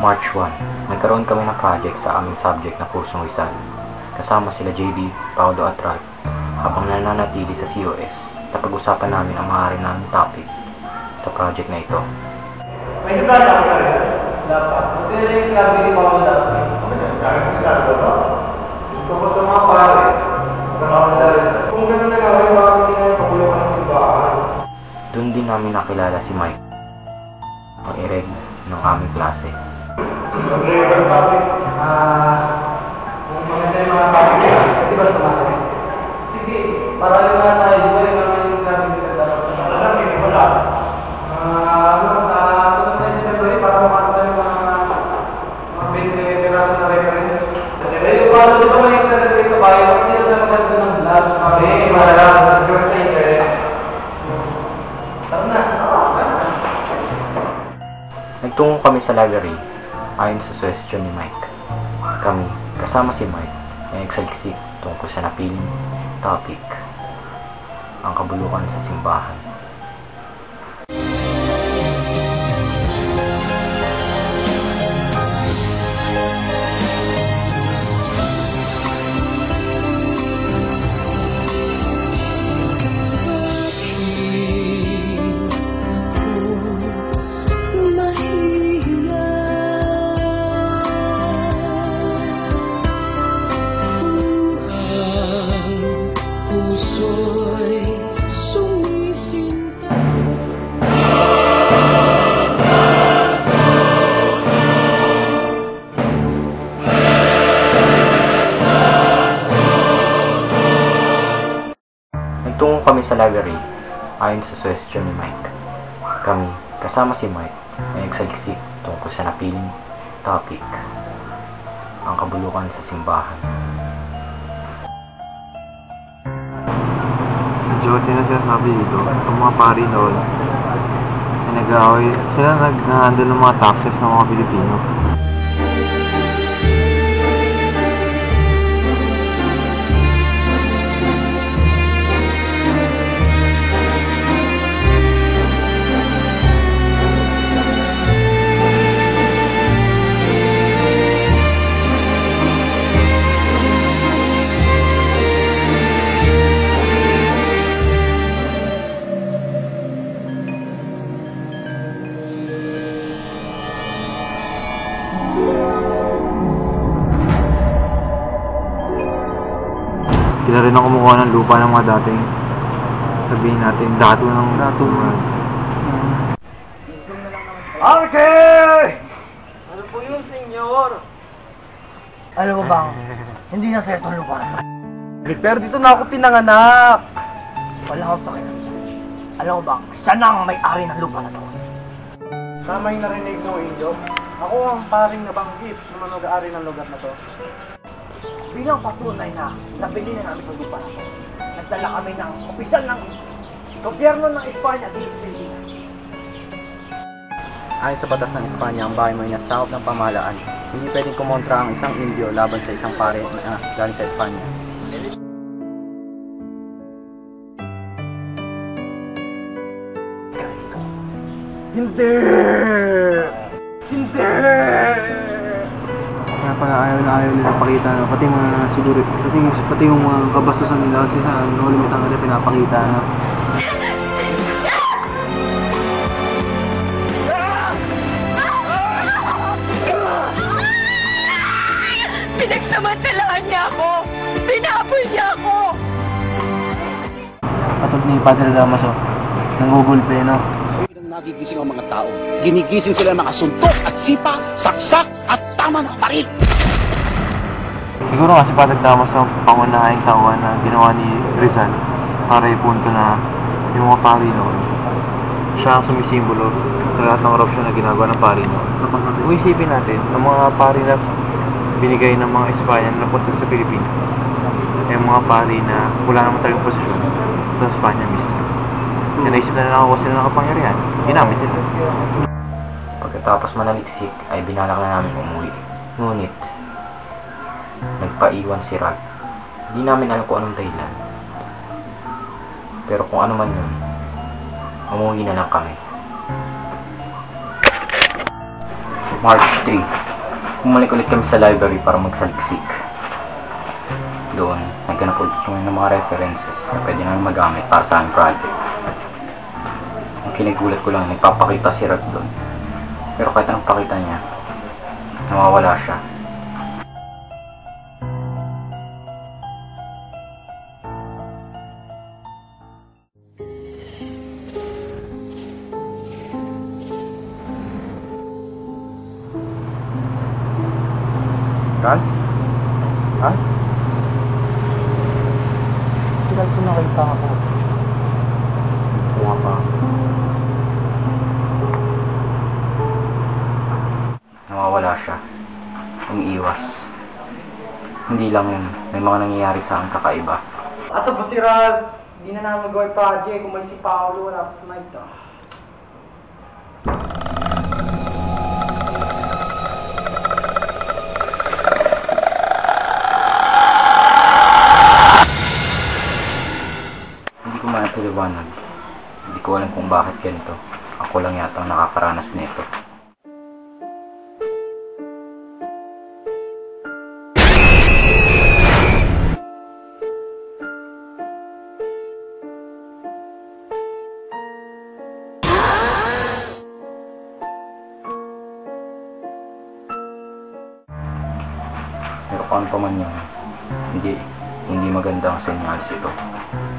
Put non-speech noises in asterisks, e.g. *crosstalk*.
March 1, nagkaroon kami ng project sa aming subject na kursong Rizal. Kasama sila JB, Paolo at Ralph. Habang nananatili sa COS, napag-usapan namin ang maaari naming topic sa project na ito. May ako na rin. Dapat. Buti na yung sinabi ni Mama dati. Sabi ko sinabi ko, no? Gusto ko sa mga pare. Sa mga. Kung gano'n na ay bakit hindi na pagulungan ng simbahan? Doon din namin nakilala si Mike, ang ireg ng aming klase. Nagtungo kami sa library ayon sa suggestion ni Mike. Kami, kasama si Mike, ay nagsalksik tungkol sa napiling topic, ang kabulukan sa simbahan. Kasama si Mike, ay nagsalksik tungkol sa napiling topic, ang kabulukan sa simbahan. Majority na sinasabi dito, itong mga pari na nag-aaway, sila nag-handle ng mga taxes ng mga Pilipino. Sila rin ang kumukuha ng lupa ng mga dating sabihin natin, dato ng dato Okay! Ano po yun, senyor? Alam mo bang, *laughs* hindi na sa itong lupa naman. Pero dito na ako pinanganak. Wala akong pakialam sa'yo. Alam mo bang, siya na ang may-ari ng lupa na to. Tama yung narinig mo, Indio. Ako ang paring nabanggit na manag-aari ng lugar na to. Bilang patunay na nabili na namin ang lupa na to, nagdala kami ng opisyal ng gobyerno ng Espanya sa Pilipinas. Ayon sa batas ng Espanya, ang bahay mo ay nasakop ng pamahalaan. Hindi pwedeng kumontra ang isang Indio laban sa isang pare na galing sa Espanya. Hindi! Ayaw nila pakita, no? pati mga siguro, pati, pati yung mga kabastusan nila kasi sa no limit ang nila pinapakita na Pinagsamantalahan niya ako! Pinapol niya ako! patog ni Padre Damaso, nangugulpe, no? Nagigising ang mga tao, ginigising sila ng mga suntok at sipa, saksak at tama ng baril. Siguro kasi Padre Damaso ang pangunahing tauhan na ginawa ni Rizal para ipunto na yung mga pari noon. Siya ang sumisimbolo sa lahat ng korupsyon na ginagawa ng pari noon. Kung isipin natin, ang mga pari na binigay ng mga Espanya na napunta sa Pilipinas, ay mga pari na wala naman talagang posisyon sa Espanya mismo. Na naisip na lang ako sila ng kapangyarihan, ginamit nila. Pagkatapos manaliksik ay binalak na namin umuwi. Ngunit, nagpaiwan si Ralph. Hindi namin alam kung anong dahilan. Pero kung ano man yun, umuwi na lang kami. March 3. Bumalik ulit kami sa library para magsaliksik. Doon, nagganap ulit kami ng mga references na pwede namin magamit para sa aming project. Ang kinigulat ko lang, nagpapakita si Rod doon. Pero kahit anong pakita niya, nawawala siya. Ral? Ha? Tagal ko nakita ako. Kuha pa. Nawawala siya. Umiiwas. Hindi lang yun, may mga nangyayari sa akin kakaiba. Asa po si Ral? Hindi na namin magawa yung project. Kung may si Paolo, wala pa tonight ah. Ko alam kung bakit ganito. Ako lang yata ang nakakaranas nito. Pero kung ano pa man yun, hindi, hindi maganda ang senyales ito.